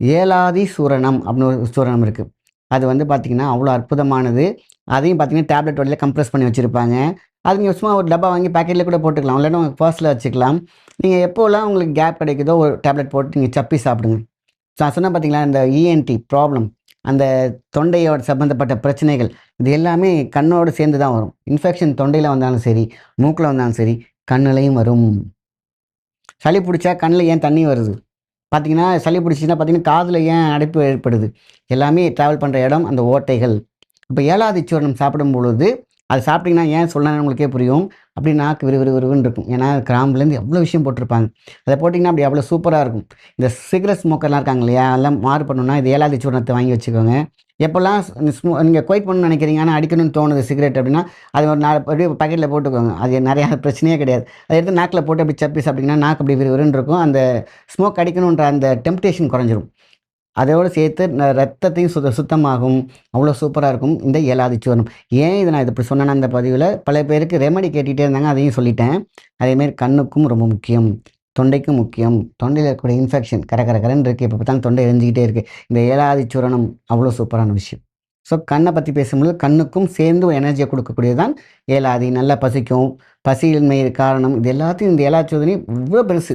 ஏலாதி சூரணம் அப்படின்னு ஒரு சூரணம் இருக்குது அது வந்து பார்த்திங்கன்னா அவ்வளோ அற்புதமானது. அதையும் பார்த்தீங்கன்னா டேப்லெட் வழியில் கம்ப்ரெஸ் பண்ணி வச்சுருப்பாங்க. அது நீங்கள் சும்மா ஒரு டப்பா வாங்கி பேக்கெட்டில் கூட போட்டுக்கலாம். இல்லைன்னா உங்கள் பர்ஸில் வச்சுக்கலாம். நீங்கள் எப்போல்லாம் உங்களுக்கு கேப் கிடைக்குதோ ஒரு டேப்லெட் போட்டு நீங்கள் சப்பி சாப்பிடுங்க. நான் சொன்னால் பார்த்தீங்களா இந்த இஎன்டி ப்ராப்ளம் அந்த தொண்டையோட சம்மந்தப்பட்ட பிரச்சனைகள் இது எல்லாமே கண்ணோடு சேர்ந்து தான் வரும். இன்ஃபெக்ஷன் தொண்டையில் வந்தாலும் சரி மூக்கில் வந்தாலும் சரி கண்ணுலையும் வரும். சளி பிடிச்சா கண்ணில் ஏன் தண்ணி வருது? பார்த்தீங்கன்னா சளி பிடிச்சின்னா பார்த்தீங்கன்னா காதில் ஏன் அடைப்பு ஏற்படுது? எல்லாமே ட்ராவல் பண்ணுற இடம் அந்த ஓட்டைகள். இப்போ ஏழாவது சூர்ணம் சாப்பிடும் பொழுது அது சாப்பிட்டீங்கன்னா ஏன் சொல்லணும்னு உங்களுக்கே புரியும். அப்படி நாக்கு விறு விறு இருக்கும். ஏன்னா கிராம்புலேருந்து எவ்வளோ விஷயம் போட்டிருப்பாங்க. அதை போட்டிங்கன்னா அப்படி அவ்வளோ சூப்பராக இருக்கும். இந்த சிகரெட் ஸ்மோக்கர்லாம் இருக்காங்க இல்லையா? அதெல்லாம் மாறு பண்ணணும்னா இது ஏழாவது சூர்ணத்தை வாங்கி வச்சுக்கோங்க. எப்போல்லாம் ஸ்மோ நீங்கள் குவைட் பண்ணணும்னு நினைக்கிறீங்க. ஆனால் அடிக்கணும்னு தோணுது சிகரெட் அப்படின்னா அது ஒரு நாலு அப்படியே பாக்கெட்டில் போட்டுக்கோங்க. அது நிறையா பிரச்சனையே கிடையாது. அதை எடுத்து நாக்கில் போட்டு அப்படி சப்பி சாப்பிட்டிங்கன்னா நாக்கு அப்படி விறுவிறுன்னு இருக்கும். அந்த ஸ்மோக் அடிக்கணுன்ற அந்த டெம்டேஷன் குறைஞ்சிரும். அதோடு சேர்த்து ரத்தத்தையும் சுத்த சுத்தமாகும். அவ்வளோ சூப்பராக இருக்கும் இந்த ஏலாதி சூரணம் ஏன் இதை நான் இது இப்படி சொன்னேன்னா அந்த பதிவில் பல பேருக்கு ரெமடி கேட்டுகிட்டே இருந்தாங்க அதையும் சொல்லிட்டேன். அதேமாரி கண்ணுக்கும் ரொம்ப முக்கியம் தொண்டைக்கும் முக்கியம். தொண்டையில் இருக்கக்கூடிய இன்ஃபெக்ஷன் கர கரகரன்னு இருக்குது இப்போ பார்த்தாலும் தொண்டை எரிஞ்சிக்கிட்டே இருக்குது இந்த ஏலாதி சூரணம் அவ்வளோ சூப்பரான விஷயம். ஸோ கண்ணை பற்றி பேசும்போது கண்ணுக்கும் சேர்ந்து ஒரு எனர்ஜியை கொடுக்கக்கூடியது தான் ஏலாதி. நல்லா பசிக்கும். பசியின்மை காரணம். இது எல்லாத்தையும் இந்த ஏழாவது சோதனை இவ்வளோ பெருசு.